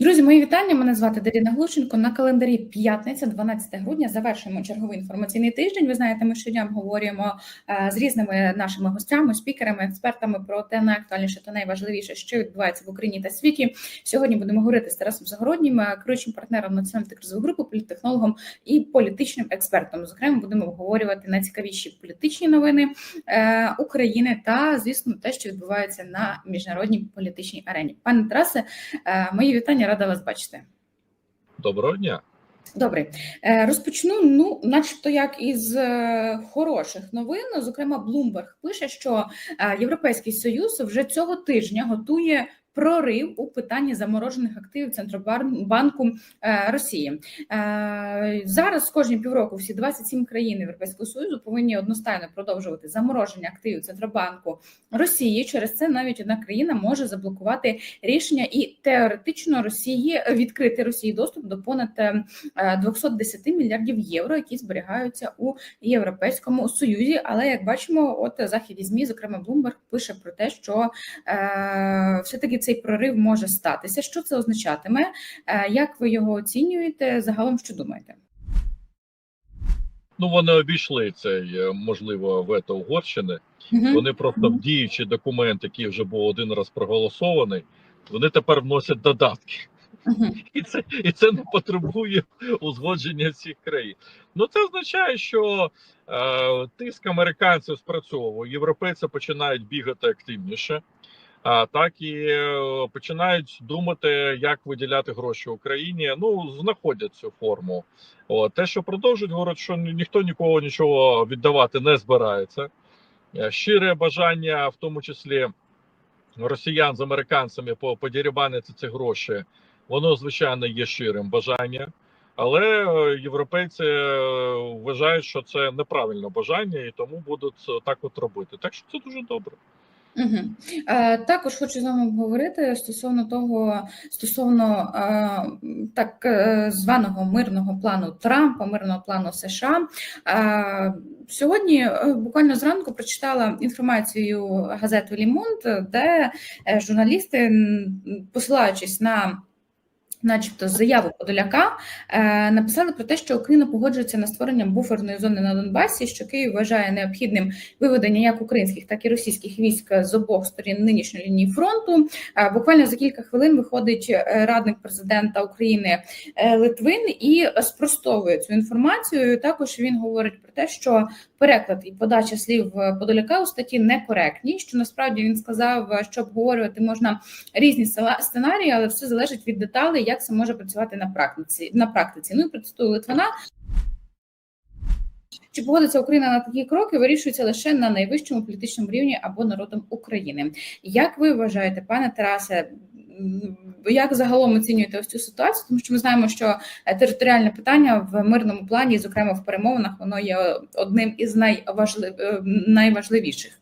Друзі, мої вітання. Мене звати Даріна Глушенко. На календарі п'ятниця, 12 грудня. Завершуємо черговий інформаційний тиждень. Ви знаєте, ми щодня говоримо е, з різними нашими гостями, спікерами, експертами про те найактуальніше та найважливіше, що відбувається в Україні та світі. Сьогодні будемо говорити з Тарасом Загороднім, е, керуючим партнером національної антикризової групи, політтехнологом і політичним експертом. Зокрема, будемо обговорювати найцікавіші політичні новини е, України та, звісно, те, що відбувається на міжнародній політичній арені. Пане Тарасе, мої вітання, рада вас бачити. Доброго дня. Добре, Е, розпочну. Ну, начебто, як із е, хороших новин. Зокрема, Bloomberg пише, що е, Європейський Союз вже цього тижня готує. Прорив у питанні заморожених активів Центробанку е, Росії Е, зараз кожні півроку всі 27 країн Європейського союзу повинні одностайно продовжувати замороження активів Центробанку Росії. Через це навіть одна країна може заблокувати рішення і теоретично Росії відкрити Росії доступ до понад е, 210 мільярдів євро, які зберігаються у Європейському Союзі. Але як бачимо, от західні змі, зокрема Bloomberg, пише про те, що е, все таки цей прорив може статися. Що це означатиме? Е, як ви його оцінюєте? Загалом що думаєте? Ну вони обійшли цей е, можливо вето Угорщини. Мгм. Вони просто в діючий документ, який вже був один раз проголосований. Вони тепер вносять додатки, Мгм. і це і це не потребує узгодження всіх країн. Ну це означає, що е, тиск американців спрацьовує. Європейці починають бігати активніше, так і е, починають думати, як виділяти гроші Україні. Ну знаходять цю форму. От, те, що продовжують, говорять, що ніхто нікого нічого віддавати не збирається. Е, Щире бажання, в тому числі росіян з американцями по подірібанити ці гроші, воно звичайно є щирим бажанням. Але е, європейці вважають, що це неправильне бажання, і тому будуть так от робити. Так що це дуже добре. Угу. Е, також хочу з вами обговорити стосовно того, стосовно е, так е, званого мирного плану Трампа, мирного плану США. Е, сьогодні буквально зранку прочитала інформацію газету Лімонт, де е, журналісти, посилаючись на Начебто заяву Подоляка е, написали про те, що Україна погоджується на створення буферної зони на Донбасі, що Київ вважає необхідним виведення як українських, так і російських військ з обох сторін нинішньої лінії фронту. Е, буквально за кілька хвилин виходить е, радник президента України е, Литвин і спростовує цю інформацію. Також він говорить про те, що переклад і подача слів Подоляка у статті некоректні. Що насправді він сказав, що обговорювати можна різні сценарії, але все залежить від деталей, як це може працювати на практиці. На практиці. Ну і процитую Литвина. Чи погодиться Україна на такі кроки, вирішується лише на найвищому політичному рівні або народом України. Як ви вважаєте, пане Тарасе, як загалом оцінюєте ось цю ситуацію? Тому що ми знаємо, що е, територіальне питання в мирному плані, зокрема в перемовинах, воно є одним із найважлив... е, найважливіших.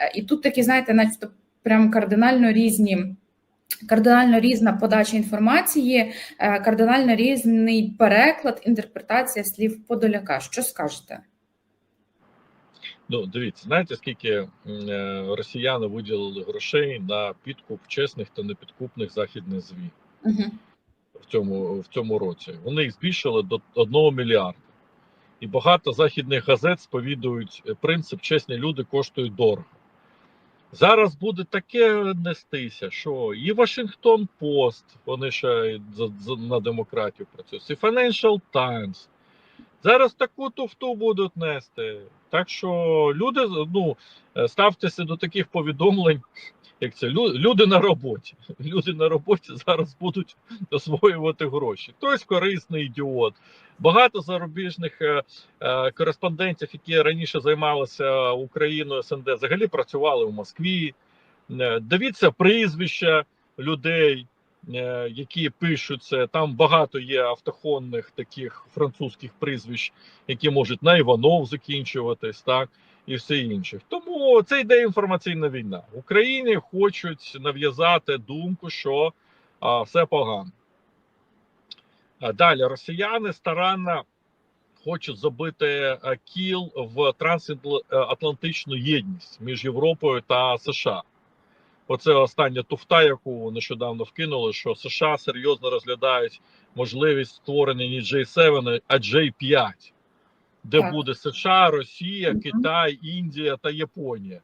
Е, І тут такі, знаєте, начебто прям кардинально різні. Кардинально різна подача інформації, кардинально різний переклад, інтерпретація слів Подоляка. Що скажете? Ну, дивіться, знаєте, скільки е, росіяни виділили грошей на підкуп чесних та непідкупних західних ЗМІ Угу. в цьому в цьому році. Вони їх збільшили до 1 мільярда. І багато західних газет сповідують е, принцип чесні люди коштують дорого. Зараз буде таке нестися, що і Вашингтон Пост, вони ще на демократію працюють, і Financial Times. Зараз таку туфту будуть нести. Так що люди, ну, е, ставтеся до таких повідомлень, як це люди на роботі. Люди на роботі зараз будуть освоювати гроші. Хтось корисний ідіот. Багато зарубіжних е, е, кореспондентів, які раніше займалися Україною СНД, взагалі працювали в Москві. Дивіться прізвища людей, які пишуть це. Там багато є автохонних таких французьких прізвищ, які можуть на Іванов закінчуватись, так і все інше. Тому це йде інформаційна війна. Україні хочуть нав'язати думку, що а, все погано. А Далі росіяни старанно хочуть забити е, кіл в трансатлантичну єдність між Європою та США. Оце остання туфта, яку нещодавно вкинули, що США серйозно розглядають можливість створення не J7, а J5, де Так. буде США, Росія. Китай, Індія та Японія.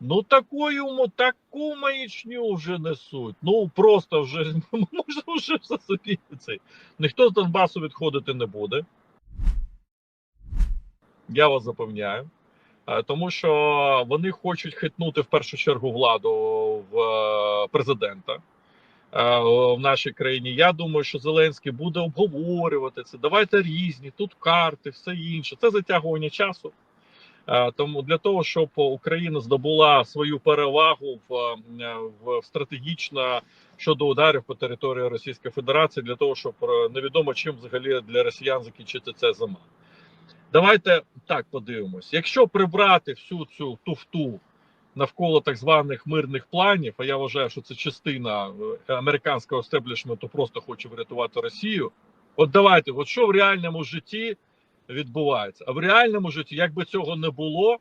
Ну, такою таку маячню вже несуть. Ну просто вже можна вже все собі цей. Ніхто з Донбасу відходити не буде. Я вас запевняю. Е, Тому що вони хочуть хитнути в першу чергу владу в е, президента е, в нашій країні. Я думаю, що Зеленський буде обговорювати це. Давайте різні, тут карти, все інше. Це затягування часу. Тому для того, щоб Україна здобула свою перевагу в, в стратегічно щодо ударів по території Російської Федерації, для того, щоб невідомо чим взагалі для росіян закінчити ця зима. Давайте так подивимось. Якщо прибрати всю цю туфту навколо так званих мирних планів, а я вважаю, що це частина е, американського естеблішменту просто хоче врятувати Росію. От давайте, от що в реальному житті відбувається? А в реальному житті, якби цього не було,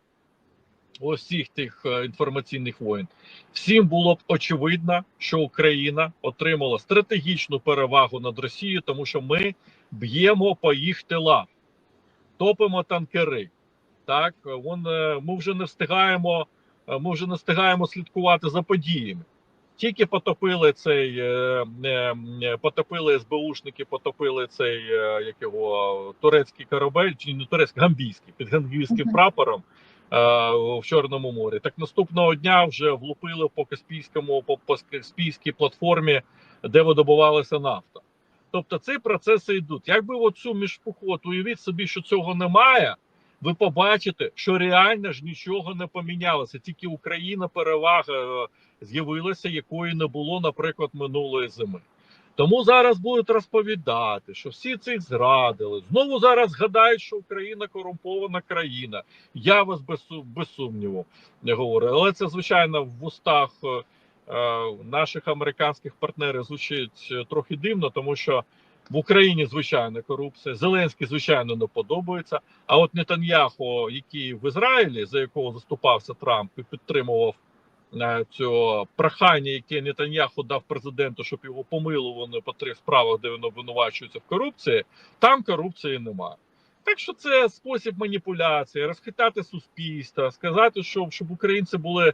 ось всіх тих е, інформаційних воєн, всім було б очевидно, що Україна отримала стратегічну перевагу над Росією, тому що ми б'ємо по їх тилах, топимо танкери. Так, вон, е, ми вже не встигаємо, е, ми вже не встигаємо слідкувати за подіями. Тільки потопили цей, е, потопили СБУшники, потопили цей як його турецький корабель, чи не турецький, гамбійський, під гамбійським прапором в Чорному морі. Так наступного дня вже влупили по Каспійському, по, по Каспійській платформі, де видобувалася нафта. Тобто ці процеси йдуть. Якби оцю міжпоход, уявіть собі, що цього немає, ви побачите, що реально ж нічого не помінялося. Тільки Україна перевага е, з'явилася, якої не було, наприклад, минулої зими. Тому зараз будуть розповідати, що всі цих зрадили. Знову зараз згадають, що Україна корумпована країна. Я вас без, без сумніву не говорю. Але це звичайно в устах е, наших американських партнерів звучить е, трохи дивно, тому що в Україні звичайно корупція. Зеленський, звичайно, не подобається. А от Нетаньяху, який в Ізраїлі, за якого заступався Трамп і підтримував е, цього прохання, яке Нетаньяху дав президенту, щоб його помилували по трьох справах, де він обвинувачується в корупції, там корупції немає. Так що це спосіб маніпуляції, розхитати суспільство, сказати, що щоб українці були е, е,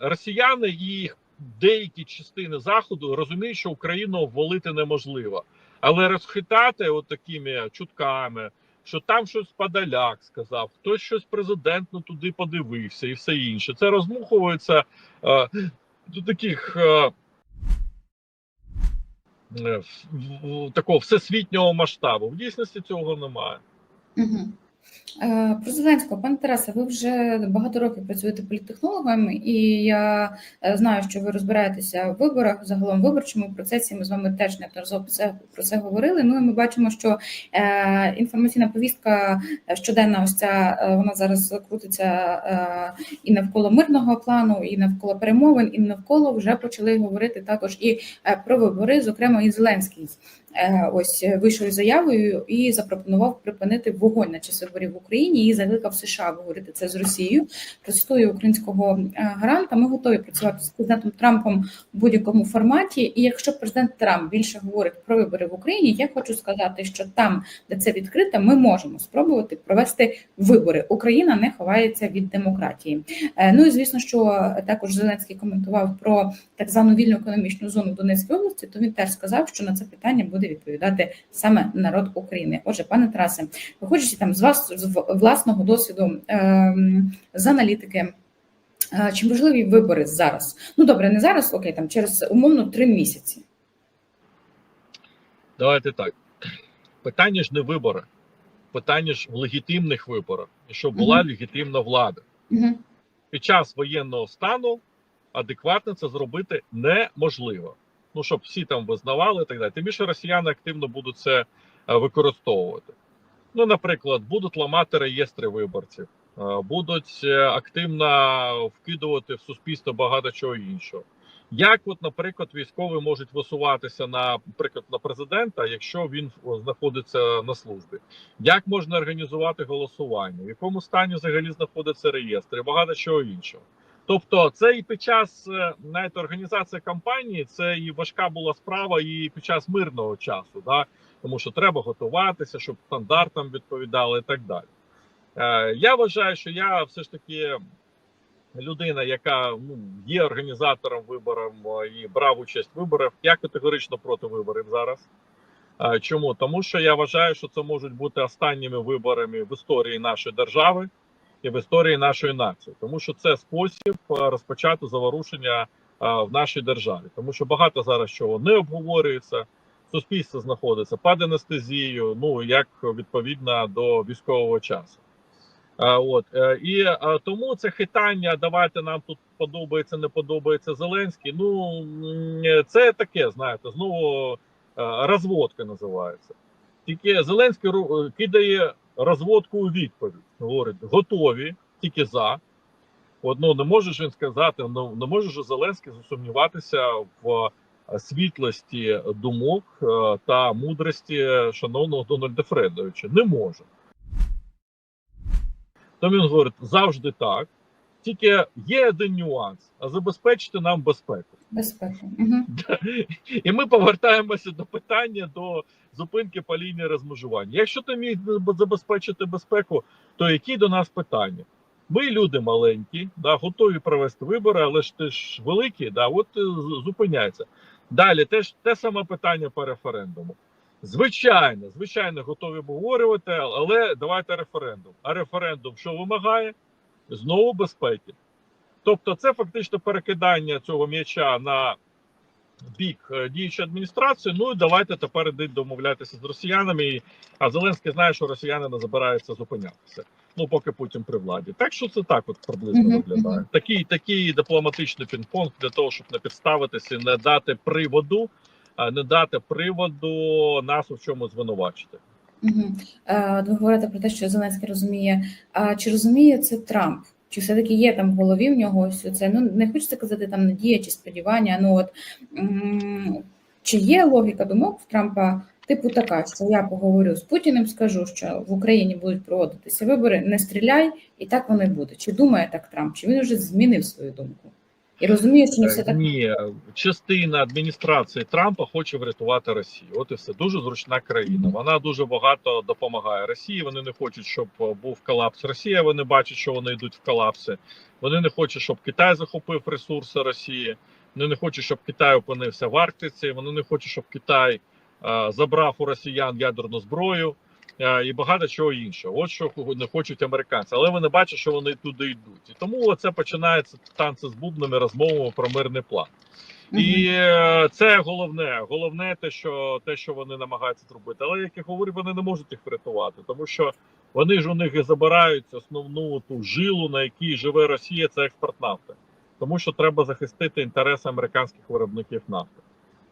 росіяни і деякі частини заходу розуміють, що Україну обвалити неможливо, але розхитати от такими чутками, що там щось Подоляк сказав, хтось щось президент не туди подивився і все інше. Це розмухується е, до таких. Е, е, такого всесвітнього масштабу. В дійсності цього немає. Угу. Про Зеленського, пане Тарасе, ви вже багато років працюєте політтехнологом, і я е, знаю, що ви розбираєтеся в виборах, загалом в виборчому процесі. Ми з вами теж неодноразово про це, про це говорили. Ну і ми бачимо, що е, інформаційна повістка е, щоденна, ось ця е, вона зараз крутиться е, і навколо мирного плану, і навколо перемовин, і навколо вже почали говорити також і е, про вибори. Зокрема, і Зеленський е, ось вийшов із заявою і запропонував припинити вогонь на час виборів в Україні і закликав США говорити це з Росією. Процитую українського е, гаранта. Ми готові працювати з президентом Трампом в будь-якому форматі. І якщо президент Трамп більше говорить про вибори в Україні, я хочу сказати, що там, де це відкрите, ми можемо спробувати провести вибори. Україна не ховається від демократії. Е, Ну і звісно, що також Зеленський коментував про так звану вільну економічну зону Донецької області, то він теж сказав, що на це питання буде відповідати саме народ України. Отже, пане Тарасе, виходячи там з вас з власного досвіду ем, з аналітики. е, Чи можливі вибори зараз? Ну добре, не зараз, окей, там через умовно три місяці. Давайте так. Питання ж не вибори, питання ж в легітимних виборах, і щоб була легітимна влада. Угу. Під час воєнного стану адекватно це зробити неможливо. Ну, щоб всі там визнавали і так далі. Тим більше росіяни активно будуть це е, використовувати. Ну, наприклад, будуть ламати реєстри виборців, е, будуть е, активно вкидувати в суспільство багато чого іншого. Як, от, наприклад, військові можуть висуватися на, наприклад, на президента, якщо він знаходиться на службі? Як можна організувати голосування? В якому стані взагалі знаходиться реєстр і багато чого іншого? Тобто, це і під час е, навіть організації кампанії, це і важка була справа, і під час мирного часу, да? тому що треба готуватися, щоб стандартам відповідали і так далі. Е, я вважаю, що я все ж таки людина, яка ну, є організатором виборів е, і брав участь в виборах. Я категорично проти виборів зараз. Чому? Тому що я вважаю, що це можуть бути останніми виборами в історії нашої держави в історії нашої нації, тому що це спосіб е, розпочати заворушення е, в нашій державі, тому що багато зараз чого не обговорюється. Суспільство знаходиться під анестезією, ну як відповідно до військового часу. А, от е, і тому це хитання. Давайте нам тут подобається, не подобається Зеленський. Ну це таке, знаєте, знову е, розводка називається. Тільки Зеленський кидає розводку у відповідь. Говорить, готові, тільки за. От, ну, не може ж він сказати, ну не може Зеленський засумніватися в е, світлості думок е, та мудрості шановного Дональда Фредовича. Не може. Тому він говорить завжди так. Тільки є один нюанс: а забезпечити нам безпеку. Безпека. Угу. І ми повертаємося до питання до зупинки по лінії розмежування. Якщо ти міг забезпечити безпеку, то які до нас питання? Ми люди маленькі, да, готові провести вибори, але ж ти ж великі, да, от е, зупиняється. Далі теж те саме питання по референдуму. Звичайно, звичайно, готові обговорювати, але давайте референдум. А референдум що вимагає? Знову безпеки. Тобто, це фактично перекидання цього м'яча на бік е, діючої адміністрації. Ну і давайте тепер йдіть домовлятися з росіянами. А Зеленський знає, що росіяни не забираються зупинятися. Ну поки Путін при владі. Так що це так, от приблизно виглядає. Такий такий дипломатичний пінг-понг для того, щоб не підставитися, і не дати приводу, не дати приводу нас у чому звинувачити. Угу. От ви говорите про те, що Зеленський розуміє. А чи розуміє це Трамп? Чи все-таки є там в голові в нього ось це? Ну не хочеться казати там надія чи сподівання. Ну от чи є логіка думок в Трампа? Типу така, що я поговорю з Путіним, скажу, що в Україні будуть проводитися вибори, не стріляй, і так воно й буде. Чи думає так Трамп? Чи він вже змінив свою думку? І розуміє, що не все так Ні, частина адміністрації Трампа хоче врятувати Росію. От і все дуже зручна країна. Вона дуже багато допомагає Росії. Вони не хочуть, щоб е, був колапс Росії. Вони бачать, що вони йдуть в колапси. Вони не хочуть, щоб Китай захопив ресурси Росії. Вони не хочуть, щоб Китай опинився в Арктиці. Вони не хочуть, щоб Китай е, забрав у росіян ядерну зброю. Е, І багато чого іншого. От що не хочуть американці, але вони бачать, що вони туди йдуть. І тому це починається танці з бубнами, розмовами про мирний план. І е, це головне. Головне те, що те, що вони намагаються зробити. Але як я говорю, вони не можуть їх врятувати, тому що вони ж у них і забирають основну ту жилу, на якій живе Росія, це експорт нафти. Тому що треба захистити інтереси американських виробників нафти.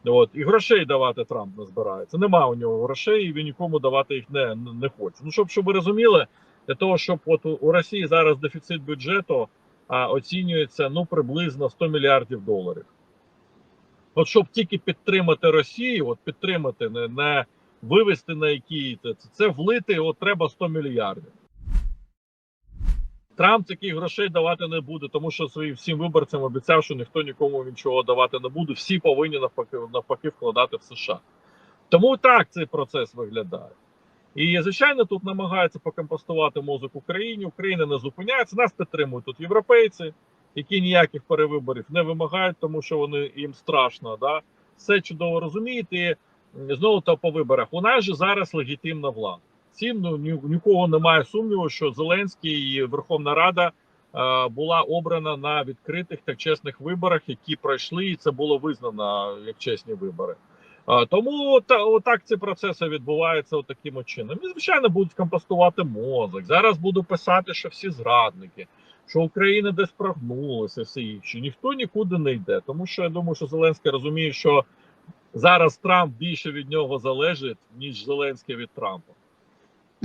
От і грошей давати Трамп не збирається. Нема у нього грошей, і він нікому давати їх не, не, хоче. Ну щоб щоб ви розуміли, для того, щоб от у Росії зараз дефіцит бюджету а, оцінюється ну приблизно 100 мільярдів доларів. От щоб тільки підтримати Росію, от підтримати, не, не вивести на які це, це влити, от треба 100 мільярдів. Трамп таких грошей давати не буде, тому що своїм всім виборцям обіцяв, що ніхто нікому нічого давати не буде. Всі повинні навпаки, навпаки вкладати в США. Тому так цей процес виглядає. І звичайно, тут намагаються покомпостувати мозок Україні. Україна не зупиняється. Нас підтримують тут європейці, які ніяких перевиборів не вимагають, тому що вони їм страшно. Да? Все чудово розуміють. І знову то по виборах. У нас же зараз легітимна влада. Всім ну ні, нікого немає сумніву, що Зеленський і Верховна Рада е, була обрана на відкритих та чесних виборах, які пройшли, і це було визнано як чесні вибори. А, тому та отак ці процеси відбуваються от таким от чином. І звичайно будуть компостувати мозок. Зараз буду писати, що всі зрадники, що Україна десь прогнулася, все інше. Ніхто нікуди не йде. Тому що я думаю, що Зеленський розуміє, що зараз Трамп більше від нього залежить, ніж Зеленський від Трампа.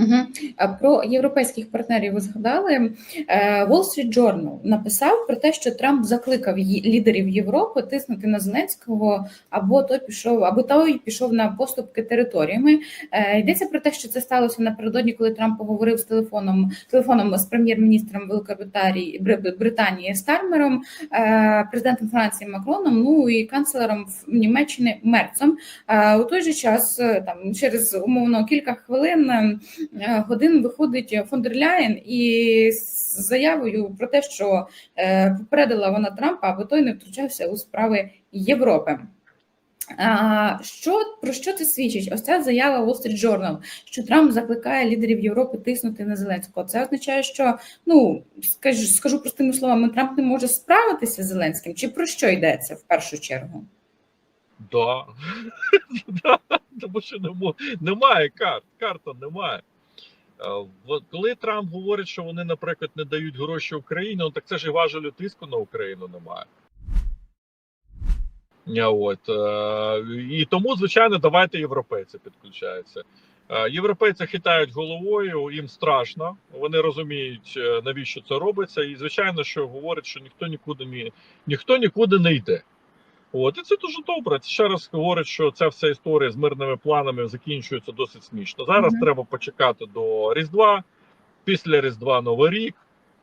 Угу. Про європейських партнерів ви згадали. Е, Wall Street Journal написав про те, що Трамп закликав лідерів Європи тиснути на Зеленського, або той пішов, або той пішов на поступки територіями. Е, Йдеться про те, що це сталося напередодні, коли Трамп поговорив з телефоном телефоном з прем'єр-міністром Великобританії Бри- Британії Стармером, е, президентом Франції Макроном, ну і канцлером Німеччини Мерцом. У той же час, там через умовно кілька хвилин. Е, годин виходить фон дер Ляєн і з заявою про те, що е, попередила вона Трампа, аби той не втручався у справи Європи. Що про що це свідчить? Ось ця заява Wall Street Journal, що Трамп закликає лідерів Європи тиснути на Зеленського. Це означає, що ну скажу, скажу простими словами, Трамп не може справитися з Зеленським. Чи про що йдеться в першу чергу? Да. Тому що немає карт, карта немає. Коли Трамп говорить, що вони, наприклад, не дають гроші Україні, ну так це ж і важелю тиску на Україну немає. От, е, і тому, звичайно, давайте європейці підключаються. Європейці хитають головою, їм страшно, вони розуміють, е, навіщо це робиться, і звичайно, що говорять, що ніхто нікуди ні, ніхто нікуди не йде. От, і це дуже добре. Це ще раз говорить, що ця вся історія з мирними планами закінчується досить смішно. Зараз Мгм. треба почекати до Різдва. Після Різдва Новий рік.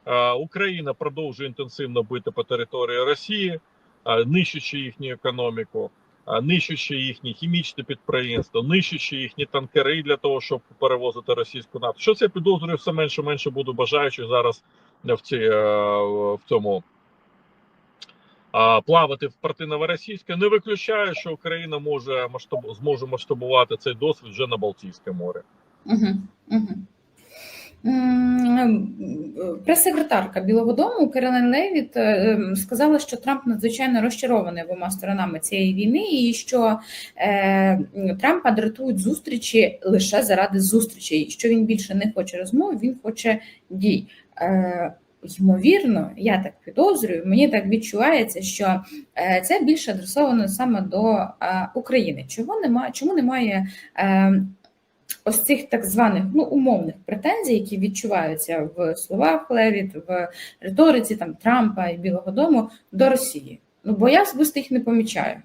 Е, Україна продовжує інтенсивно бити по території Росії, е, нищачи їхню економіку, е, нищачи їхні хімічні підприємства, нищачи їхні танкери для того, щоб перевозити російську нафту. Що це підозрюю, все менше менше буду бажаючих зараз в, ці, в цьому плавати в порти Новоросійська. Не виключаю, що Україна може масштаб зможе масштабувати цей досвід вже на Балтійське море. Угу, угу. Прес-секретарка Білого Дому Керолин Левіт е, сказала, що Трамп надзвичайно розчарований обома сторонами цієї війни, і що е, Трампа дратують зустрічі лише заради зустрічей. Що він більше не хоче розмов, він хоче дій. Ймовірно, я так підозрюю, мені так відчувається, що е, це більше адресовано саме до е, України. Чого немає? Чому немає? Е, ось цих так званих ну умовних претензій, які відчуваються в словах Левіт, в риториці там Трампа і Білого Дому до Росії. Ну бо я особисто їх не помічаю.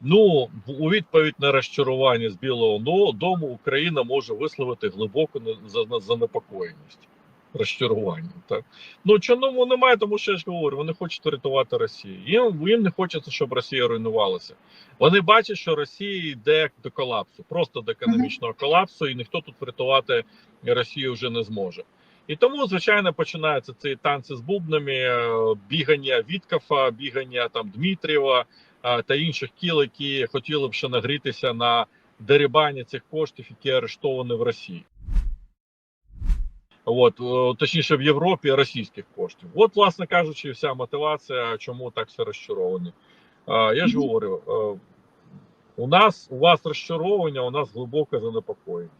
Ну, у відповідь на розчарування з Білого Дому Україна може висловити глибоку занепокоєність. Розчарування. Так. Ну чому немає, тому що я ж говорю, вони хочуть рятувати Росію. Їм, їм не хочеться, щоб Росія руйнувалася. Вони бачать, що Росія йде до колапсу, просто до економічного колапсу, і ніхто тут врятувати Росію вже не зможе. І тому, звичайно, починаються ці танці з бубнами, е, бігання Віткафа, бігання там Дмитрієва е, та інших кіл, які хотіли б ще нагрітися на дерибані цих коштів, які арештовані в Росії. От, е, точніше, в Європі російських коштів. От, власне кажучи, вся мотивація, чому так все розчаровані. Я ж говорю, е, у нас у вас розчаровування, у нас глибоке занепокоєння.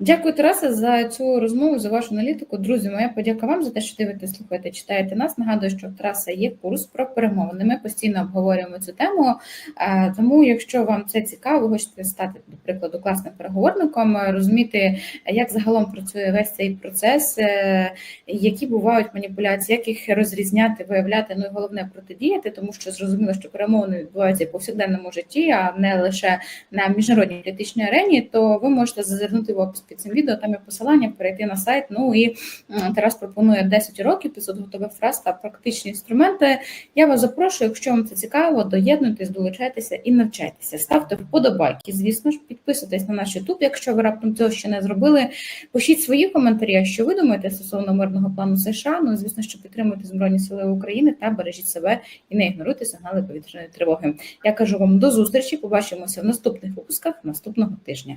Дякую, Тарасе, за цю розмову, за вашу аналітику. Друзі, моя подяка вам за те, що дивитесь, слухаєте, читаєте нас. Нагадую, що в Тараса є курс про перемовини. Ми постійно обговорюємо цю тему. Е, Тому, якщо вам це цікаво, хочете стати, до прикладу, класним переговорником, е, розуміти, як загалом працює весь цей процес, е, які бувають маніпуляції, як їх розрізняти, виявляти, ну і головне протидіяти, тому що зрозуміло, що перемовини відбуваються в повсякденному житті, а не лише на міжнародній політичній арені, то ви можете зазирнути в опис під цим відео, там є посилання, перейти на сайт. Ну і Тарас пропонує 10 уроків, 500 готових фраз та практичні інструменти. Я вас запрошую, якщо вам це цікаво, доєднуйтесь, долучайтеся і навчайтеся. Ставте вподобайки, звісно ж, підписуйтесь на наш YouTube, якщо ви раптом цього ще не зробили. Пишіть свої коментарі, що ви думаєте стосовно мирного плану США. Ну, звісно, що підтримуйте Збройні Сили України та бережіть себе і не ігноруйте сигнали повітряної тривоги. Я кажу вам до зустрічі. Побачимося в наступних випусках наступного тижня.